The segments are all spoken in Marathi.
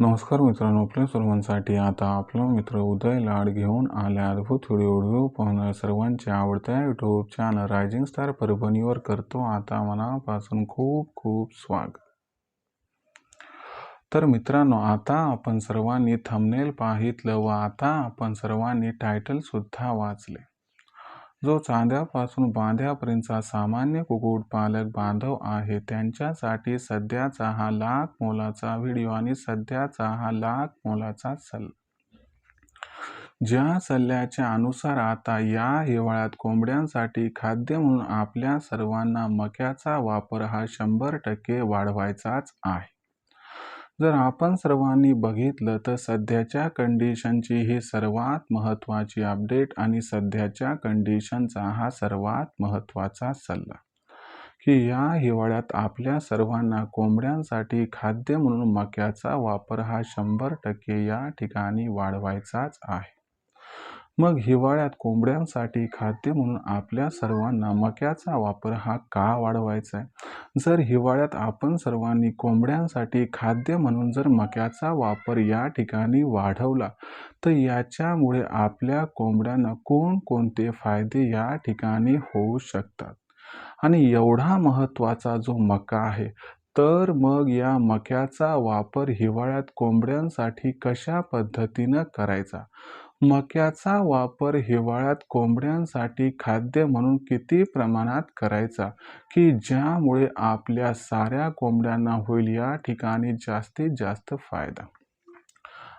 नमस्कार मित्रांनो आपल्या सर्वांसाठी आता आपला मित्र उदय लाड घेऊन आल्या अद्भुत व्हिडिओ व्हिडिओ पाहणं सर्वांच्या आवडत्या यूट्यूब चॅनल रायझिंग स्टार परभणीवर करतो आता मनापासून खूप खूप स्वागत. तर मित्रांनो आता आपण सर्वांनी थंबनेल पाहितलं व आता आपण सर्वांनी टायटलसुद्धा वाचले. जो चांद्यापासून बांध्यापर्यंतचा सामान्य कुक्कुटपालक बांधव आहे त्यांच्यासाठी सध्याचा हा लाख मोलाचा व्हिडिओ आणि सध्याचा हा लाख मोलाचा सल्ला. ज्या सल्ल्याच्या अनुसार आता या हिवाळ्यात कोंबड्यांसाठी खाद्य म्हणून आपल्या सर्वांना मक्याचा वापर हा शंभर टक्के वाढवायचाच आहे. जर आपण सर्वांनी बघितलं तर सध्याच्या कंडिशनची ही सर्वात महत्त्वाची अपडेट आणि सध्याच्या कंडिशनचा हा सर्वात महत्त्वाचा सल्ला. की या हिवाळ्यात आपल्या सर्वांना कोंबड्यांसाठी खाद्य म्हणून मक्याचा वापर हा शंभर टक्के या ठिकाणी वाढवायचाच आहे. मग हिवाळ्यात कोंबड्यांसाठी खाद्य म्हणून आपल्या सर्वांना मक्याचा वापर हा का वाढवायचा आहे? जर हिवाळ्यात आपण सर्वांनी कोंबड्यांसाठी खाद्य म्हणून जर मक्याचा वापर या ठिकाणी वाढवला तर याच्यामुळे आपल्या कोंबड्यांना कोणकोणते फायदे या ठिकाणी होऊ शकतात? आणि एवढा महत्त्वाचा जो मका आहे तर मग या मक्याचा वापर हिवाळ्यात कोंबड्यांसाठी कशा पद्धतीनं करायचा? मक्याचा वापर हिवाळ्यात कोंबड्यांसाठी खाद्य म्हणून किती प्रमाणात करायचा? की ज्यामुळे आपल्या साऱ्या कोंबड्यांना होईल या ठिकाणी जास्तीत जास्त फायदा?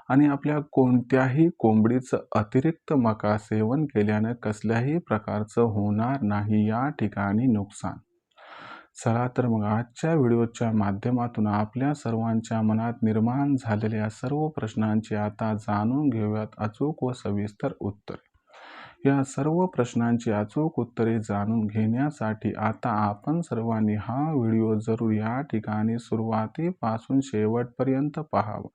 आणि आपल्या कोणत्याही कोंबडीचं अतिरिक्त मका सेवन केल्यानं कसल्याही प्रकारचं होणार नाही या ठिकाणी नुकसान? चला तर मग आजच्या व्हिडिओच्या माध्यमातून आपल्या सर्वांच्या मनात निर्माण झालेल्या सर्व प्रश्नांची आता जाणून घेऊयात अचूक व सविस्तर उत्तरे. या सर्व प्रश्नांची अचूक उत्तरे जाणून घेण्यासाठी आता आपण सर्वांनी हा व्हिडिओ जरूर या ठिकाणी सुरुवातीपासून शेवटपर्यंत पाहावा.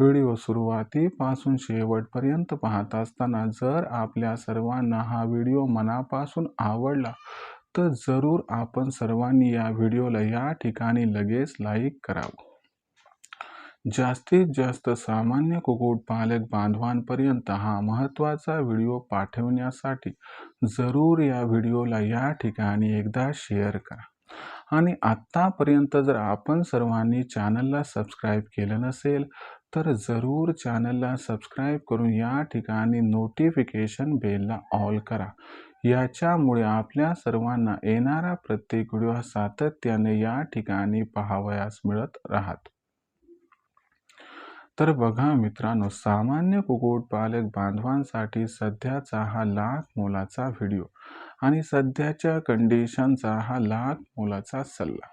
व्हिडिओ सुरुवातीपासून शेवटपर्यंत पाहत असताना जर आपल्या सर्वांना हा व्हिडिओ मनापासून आवडला तर जरूर आपण सर्वांनी या व्हिडिओला या ठिकाणी लगेच लाईक करावं. जास्तीत जास्त सामान्य कुक्कुटपालक बांधवांपर्यंत हा महत्त्वाचा व्हिडिओ पाठवण्यासाठी जरूर या व्हिडिओला या ठिकाणी एकदा शेअर करा. आणि आत्तापर्यंत जर आपण सर्वांनी चॅनलला सबस्क्राईब केलं नसेल तर जरूर चॅनलला सबस्क्राईब करून या ठिकाणी नोटिफिकेशन बेलला ऑल करा. याच्यामुळे आपल्या सर्वांना येणारा प्रत्येक व्हिडिओ सातत्याने या ठिकाणी पाहावयास मिळत राहत. तर बघा मित्रांनो सामान्य कुक्कुटपालक बांधवांसाठी सध्याचा हा लाख मोलाचा व्हिडिओ आणि सध्याच्या कंडिशनचा हा लाख मोलाचा सल्ला.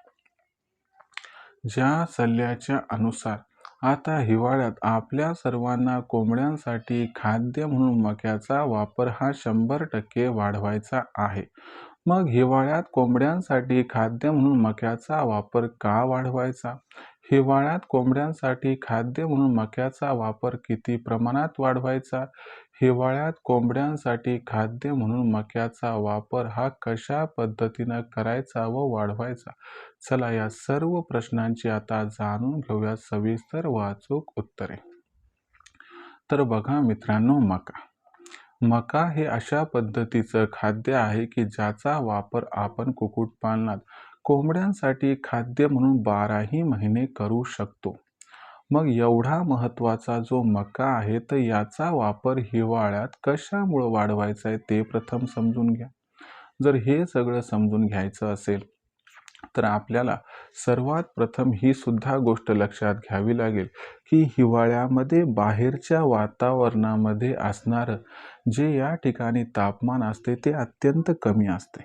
ज्या सल्ल्याच्या अनुसार आता हिवाळ्यात आपल्या सर्वांना कोंबड्यांसाठी खाद्य म्हणून मक्याचा वापर हा शंभर टक्के वाढवायचा आहे. मग हिवाळ्यात कोंबड्यांसाठी खाद्य म्हणून मक्याचा वापर का वाढवायचा? हिवाळ्यात कोंबड्यांसाठी खाद्य म्हणून मक्याचा वापर किती प्रमाणात वाढवायचा? हिवाळ्यात कोंबड्यांसाठी खाद्य म्हणून मक्याचा वापर हा कशा पद्धतीनं करायचा व वाढवायचा? चला या सर्व प्रश्नांची आता जाणून घेऊया सविस्तर व अचूक उत्तरे. तर बघा मित्रांनो मका. मका हे अशा पद्धतीचं खाद्य आहे की ज्याचा वापर आपण कुक्कुटपालनात कोंबड्यांसाठी खाद्य म्हणून बाराही महिने करू शकतो. मग एवढा महत्त्वाचा जो मका आहे तर याचा वापर हिवाळ्यात कशामुळं वाढवायचा आहे ते प्रथम समजून घ्या. जर हे सगळं समजून घ्यायचं असेल तर आपल्याला सर्वात प्रथम ही सुद्धा गोष्ट लक्षात घ्यावी लागेल की हिवाळ्यामध्ये बाहेरच्या वातावरणामध्ये असणारं जे या ठिकाणी तापमान असते ते अत्यंत कमी असते.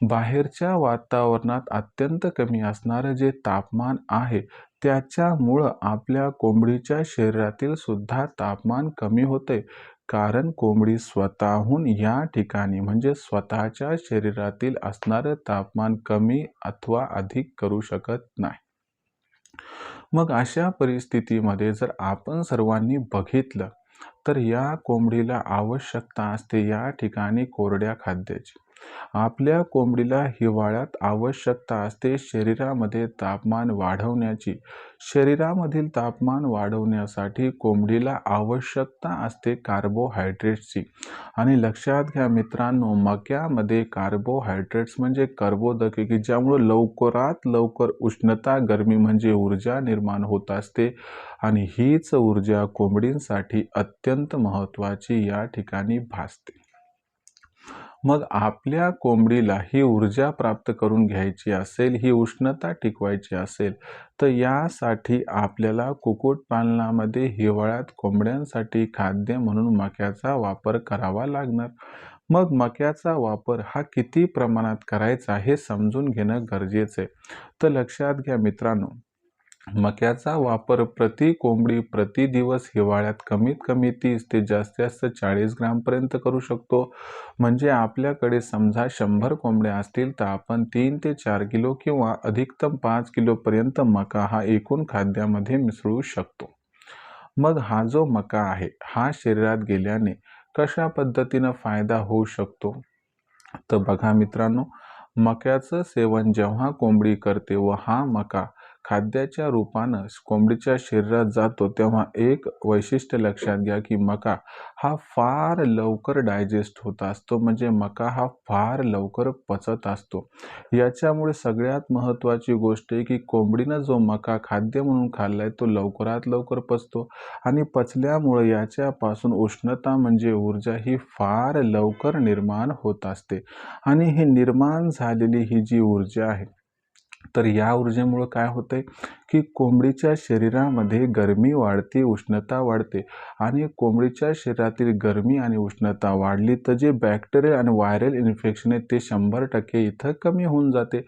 बाहेरच्या वातावरणात अत्यंत कमी असणारं जे तापमान आहे त्याच्यामुळं आपल्या कोंबडीच्या शरीरातील सुद्धा तापमान कमी होते. कारण कोंबडी स्वतःहून या ठिकाणी म्हणजे स्वतःच्या शरीरातील असणारं तापमान कमी अथवा अधिक करू शकत नाही. मग अशा परिस्थितीमध्ये जर आपण सर्वांनी बघितलं तर या कोंबडीला आवश्यकता असते या ठिकाणी कोरड्या खाद्याची. आपल्या कोंबडीला हिवाळ्यात आवश्यकता असते शरीरामध्ये तापमान वाढवण्याची. शरीरामधील तापमान वाढवण्यासाठी कोंबडीला आवश्यकता असते कार्बोहायड्रेट्सची. आणि लक्षात घ्या मित्रांनो मक्यामध्ये कार्बोहायड्रेट्स म्हणजे कर्बोदके की ज्यामुळे लवकरात लवकर उष्णता गरमी म्हणजे ऊर्जा निर्माण होत असते. आणि हीच ऊर्जा कोंबडींसाठी अत्यंत महत्त्वाची या ठिकाणी भासते. मग आपल्या कोंबडीला ही ऊर्जा प्राप्त करून घ्यायची असेल ही उष्णता टिकवायची असेल तर यासाठी आपल्याला कुक्कुटपालनामध्ये हिवाळ्यात कोंबड्यांसाठी खाद्य म्हणून मक्याचा वापर करावा लागणार. मग मक्याचा वापर हा किती प्रमाणात करायचा हे समजून घेणं गरजेचं आहे. तर लक्षात घ्या मित्रांनो मक्याचा वापर प्रति कोंबडी प्रति दिवस हिवाळ्यात कमीत कमी तीस ते जास्तीत जास्त चाळीस ग्रामपर्यंत करू शकतो. म्हणजे आपल्याकडे समजा शंभर कोंबड्या असतील तर आपण तीन ते चार किलो किंवा अधिकतम पाच किलोपर्यंत मका हा एकूण खाद्यामध्ये मिसळू शकतो. मग हा जो मका आहे हा शरीरात गेल्याने कशा पद्धतीनं फायदा होऊ शकतो? तर बघा मित्रांनो मक्याचं सेवन जेव्हा कोंबडी करते व हा मका खाद्याच्या रूपानं कोंबडीच्या शरीरात जातो तेव्हा एक वैशिष्ट्य लक्षात घ्या की मका हा फार लवकर डायजेस्ट होत असतो. म्हणजे मका हा फार लवकर पचत असतो. याच्यामुळे सगळ्यात महत्त्वाची गोष्ट आहे की कोंबडीनं जो मका खाद्य म्हणून खाल्लाय तो लवकरात लवकर पचतो. आणि पचल्यामुळे याच्यापासून उष्णता म्हणजे ऊर्जा ही फार लवकर निर्माण होत असते. आणि ही निर्माण झालेली ही जी ऊर्जा आहे तर या ऊर्जेमुळं काय होतंय की कोंबडीच्या शरीरामध्ये गरमी वाढते उष्णता वाढते आणि कोंबडीच्या शरीरातील गरमी आणि उष्णता वाढली तर जे बॅक्टेरियल आणि व्हायरल इन्फेक्शन आहे ते शंभर टक्के इथं कमी होऊन जाते.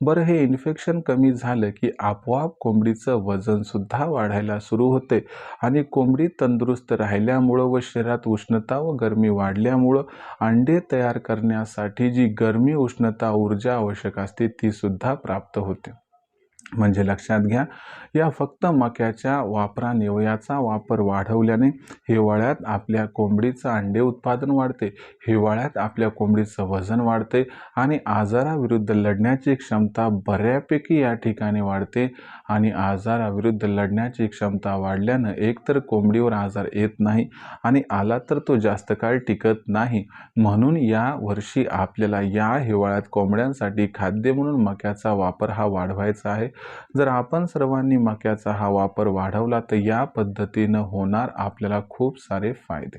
बरं हे इन्फेक्शन कमी झालं की आपोआप कोंबडीचं वजनसुद्धा वाढायला सुरू होते आणि कोंबडी तंदुरुस्त राहिल्यामुळं व शरीरात उष्णता व गरमी वाढल्यामुळं अंडे तयार करण्यासाठी जी गरमी उष्णता ऊर्जा आवश्यक असते तीसुद्धा प्राप्त होते. म्हणजे लक्षात घ्या या फक्त मक्याच्या वापराने व याचा वापर वाढवल्याने हिवाळ्यात आपल्या कोंबडीचं अंडे उत्पादन वाढते हिवाळ्यात आपल्या कोंबडीचं वजन वाढते आणि आजाराविरुद्ध लढण्याची क्षमता बऱ्यापैकी या ठिकाणी वाढते आणि आजाराविरुद्ध लढण्याची क्षमता वाढल्यानं एकतर कोंबडीवर आजार येत नाही आणि आला तर तो जास्त काळ टिकत नाही. म्हणून या वर्षी आपल्याला या हिवाळ्यात कोंबड्यांसाठी खाद्य म्हणून मक्याचा वापर हा वाढवायचा आहे. जर आपण सर्वांनी मक्याचा हा वापर वाढवला तर या पद्धतीनं होणार आपल्याला खूप सारे फायदे.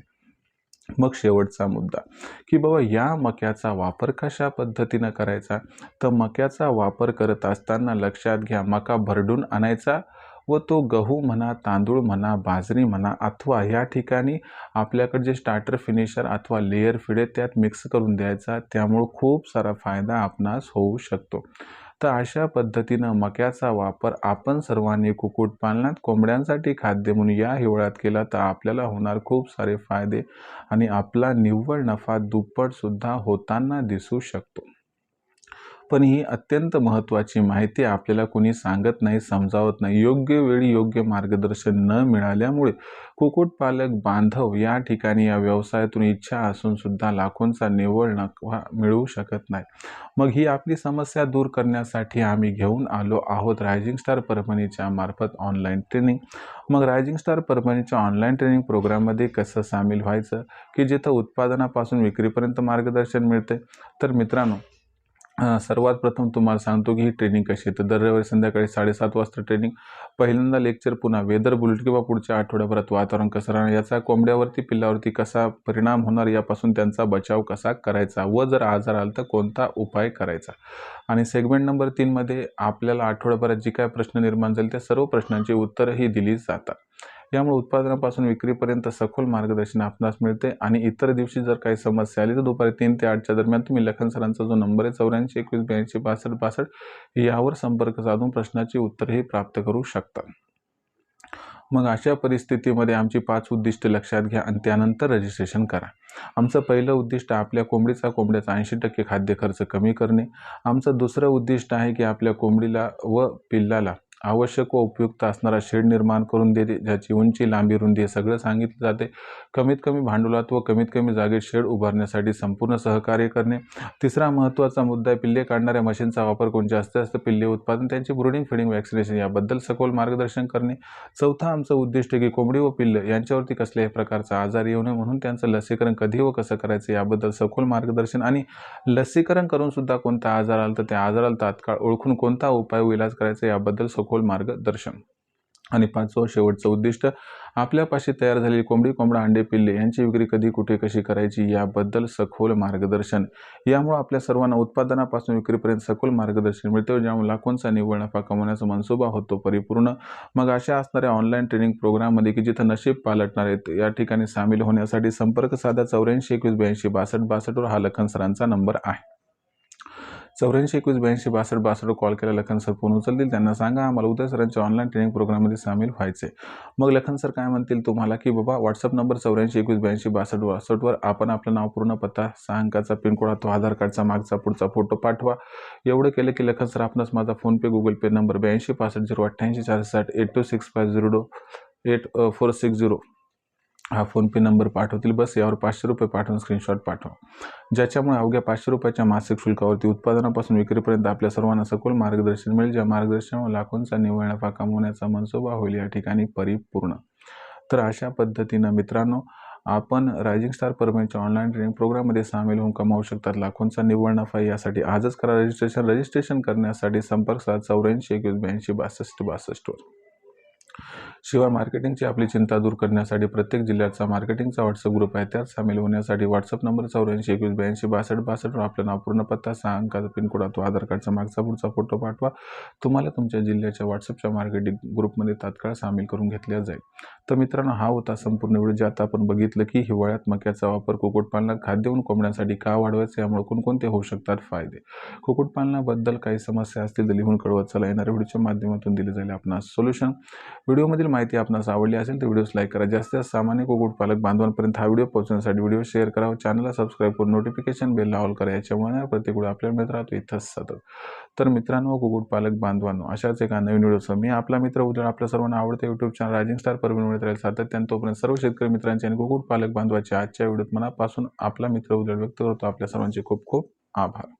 मग शेवटचा मुद्दा की बाबा या मक्याचा वापर कशा पद्धतीनं करायचा? तर मक्याचा वापर करत असताना लक्षात घ्या मका भरडून आणायचा व तो गहू म्हणा तांदूळ म्हणा बाजरी म्हणा अथवा या ठिकाणी आपल्याकडे जे स्टार्टर फिनिशर अथवा लेयर फिडे त्यात मिक्स करून द्यायचा. त्यामुळं खूप सारा फायदा आपणास होऊ शकतो. तर अशा पद्धतीनं मक्याचा वापर आपण सर्वांनी कुक्कुटपालनात कोंबड्यांसाठी खाद्य म्हणून या हिवाळ्यात केला तर आपल्याला होणार खूप सारे फायदे आणि आपला निव्वळ नफा दुप्पटसुद्धा होताना दिसू शकतो. पण ही अत्यंत महत्त्वाची माहिती आपल्याला कोणी सांगत नाही समजावत नाही. योग्य वेळी योग्य मार्गदर्शन न मिळाल्यामुळे कुक्कुटपालक बांधव या ठिकाणी या व्यवसायातून इच्छा असून सुद्धा लाखोंचा निवळ नफा मिळवू शकत नाही. मग ही आपली समस्या दूर करण्यासाठी आम्ही घेऊन आलो आहोत रायझिंग स्टार परभणीच्या मार्फत ऑनलाईन ट्रेनिंग. मग रायझिंग स्टार परभणीच्या ऑनलाईन ट्रेनिंग प्रोग्राममध्ये कसं सामील व्हायचं? की जिथं उत्पादनापासून विक्रीपर्यंत मार्गदर्शन मिळते तर मित्रांनो सर्वात प्रथम तुम्हाला सांगतो की ही ट्रेनिंग कशी आहे. तर दर रविवारी संध्याकाळी साडेसात वाजता ट्रेनिंग पहिल्यांदा लेक्चर पुन्हा वेदर बुलेट किंवा पुढच्या आठवड्याभरात वातावरण कसं राहणार याचा कोंबड्यावरती पिल्लावरती कसा परिणाम होणार यापासून त्यांचा बचाव कसा करायचा व जर आजार आला तर कोणता उपाय करायचा? आणि सेगमेंट नंबर तीनमध्ये आपल्याला आठवड्याभरात जी काय प्रश्न निर्माण झाले त्या सर्व प्रश्नांची उत्तरंही दिली जातात. यामुळे उत्पादनापासून विक्रीपर्यंत सखोल मार्गदर्शन आपणास मिळते आणि इतर दिवशी जर काही समस्या आली तर दुपारी तीन ते आठच्या दरम्यान तुम्ही लखन सरांचा जो नंबर आहे चौऱ्याऐंशी एकवीस ब्याऐंशी बासष्ट बासष्ट यावर संपर्क साधून प्रश्नाची उत्तरही प्राप्त करू शकता. मग अशा परिस्थितीमध्ये आमची पाच उद्दिष्ट लक्षात घ्या आणि त्यानंतर रजिस्ट्रेशन करा. आमचं पहिलं उद्दिष्ट आपल्या कोंबडीचा कोंबड्याचा ऐंशी टक्के खाद्य खर्च कमी करणे. आमचं दुसरं उद्दिष्ट आहे की आपल्या कोंबडीला व पिल्लाला आवश्यक व उपयुक्त असणारा शेड निर्माण करून देते ज्याची उंची लांबी रुंदी सगळं सांगितलं जाते. कमीत कमी भांडवलात व कमीत कमी जागेत शेड उभारण्यासाठी संपूर्ण सहकार्य करणे. तिसरा महत्त्वाचा मुद्दा आहे पिल्ले काढणाऱ्या मशीनचा वापर करून जास्त जास्त पिल्ले उत्पादन त्यांची ब्रुडिंग फिडिंग वॅक्सिनेशन याबद्दल सखोल मार्गदर्शन करणे. चौथा आमचं उद्दिष्ट की कोंबडी व पिल्ल यांच्यावरती कसल्याही प्रकारचा आजार येऊ नये म्हणून त्यांचं लसीकरण कधी व कसं करायचं याबद्दल सखोल मार्गदर्शन आणि लसीकरण करून सुद्धा कोणता आजार आला तर त्या आजाराला तात्काळ ओळखून कोणता उपाय व इलाज करायचा याबद्दल सखोल मार्गदर्शन. आणि पाचवं शेवटचं उद्दिष्ट आपल्यापाशी तयार झालेली कोंबडी कोंबडा अंडे पिल्ले यांची विक्री कधी कुठे कशी करायची याबद्दल सखोल मार्गदर्शन. यामुळे आपल्या सर्वांना उत्पादनापासून विक्रीपर्यंत सखोल मार्गदर्शन मिळते ज्यामुळे लाखोंचा निव्वळ नफा कमवण्याचा मनसुबा होतो परिपूर्ण. मग अशा असणाऱ्या ऑनलाईन ट्रेनिंग प्रोग्राममध्ये की जिथं नशीब पालटणार आहेत या ठिकाणी सामील होण्यासाठी संपर्क साधा चौऱ्याऐंशी एकवीस ब्याऐंशी बासष्ट बासष्टवर हा लखन सरांचा नंबर आहे. चौऱ्याऐंशी एकवीस ब्याऐंशी बासष्ट बासष्ट कॉल केला. लखन सर फोन उचलतील. त्यांना सांगा आम्हाला उद्या सरांच्या ऑनलाईन ट्रेनिंग प्रोग्राममध्ये सामील व्हायचे. मग लखन सर काय म्हणतील? तुम्हाला की बाबा व्हॉट्सअप नंबर चौऱ्याऐंशी एकवीस ब्याऐंशी बासष्ट बासष्टवर आपण आपलं नाव पूर्ण पत्ता सहा अंकाचा पिनकोड तो आधार कार्डचा मागचा पुढचा फोटो पाठवा. एवढं केलं की लखन सर आपणच माझा फोनपे गुगल पे नंबर ब्याऐंशी पासष्ट झिरो अठ्ठ्याऐंशी चारशे साठ eight two six five zero eight four six zero हा फोनपे नंबर पाठवतील. बस यावर पाचशे रुपये पाठवून स्क्रीनशॉट पाठवा. ज्याच्यामुळे अवघ्या पाचशे रुपयाच्या मासिक शुल्कावरती उत्पादनापासून विक्रीपर्यंत आपल्या सर्वांना सखोल मार्गदर्शन मिळेल ज्या मार्गदर्शनामुळे लाखोंचा निव्वळ नफा कमवण्याचा मनसोबा होईल या ठिकाणी परिपूर्ण. तर अशा पद्धतीनं मित्रांनो आपण रायझिंग स्टार परमेंटच्या ऑनलाईन ट्रेनिंग प्रोग्राममध्ये सामील होऊन कमावू शकतात. लाखोंचा निव्वळ नफा यासाठी आजच करा रजिस्ट्रेशन रजिस्ट्रेशन करण्यासाठी संपर्क साध चौऱ्याऐंशी एकवीस ब्याऐंशी बासष्ट बासष्टवर शिवाय मार्केटिंगची आपली चिंता दूर करण्यासाठी प्रत्येक जिल्ह्याचा मार्केटिंगचा व्हॉट्सअप ग्रुप आहे. त्यात सामील होण्यासाठी व्हॉट्सअप नंबर चौऱ्याऐंशी एकवीस ब्याऐंशी बासष्ट बासष्टवर आपलं नाव पूर्ण पत्ता सहा अंकाचा पिनकोड अथवा आधार कार्डचा मागचा पुढचा फोटो पाठवा. तुम्हाला तुमच्या जिल्ह्याच्या व्हॉट्सअपच्या मार्केटिंग ग्रुपमध्ये तात्काळ सामील करून घेतल्या जाईल. तर मित्रांनो हा होता संपूर्ण व्हिडिओ. ज्यात आपण बघितलं की हिवाळ्यात मक्याचा वापर कुक्कुटपालनात खाद्य कोंबड्यांसाठी का वाढवायचं यामुळे कोणकोणते होऊ शकतात फायदे? कुक्कुटपालनाबद्दल काही समस्या असतील तर लिहून कळवत चला येणाऱ्या व्हिडिओच्या माध्यमातून दिले जाईल आपणास सोल्युशन. व्हिडिओमधील माहिती आपणास आवडली असेल तर व्हिडिओस लाईक करा. जास्तीत जास्त सामान्य कुक्कुटपालक बांधवांपर्यंत हा व्हिडिओ पोहोचण्यासाठी व्हिडिओ शेअर करा व चॅनलला सबस्क्राईब करून नोटिफिकेशन बेल ऑल करा. याच्यामुळे प्रत्येक व्हिडिओ आपल्याला मित्र राहतो. इथंच सतत. तर मित्रांनो कुक्कुटपालक बांधवांनो अशाच एका नवीन व्हिडिओसह मी आपला मित्र उद्या आपल्या सर्वांना आवडते यूट्यूब चॅनल रायझिंग स्टार परवीन मिळत राहील सातत्यानं. तोपर्यंत सर्व शेतकरी मित्रांचे आणि कुक्कुटपालक बांधवाचे आजच्या व्हिडिओत मनापासून आपला मित्र उद्या व्यक्त करतो. आपल्या सर्वांचे खूप खूप आभार.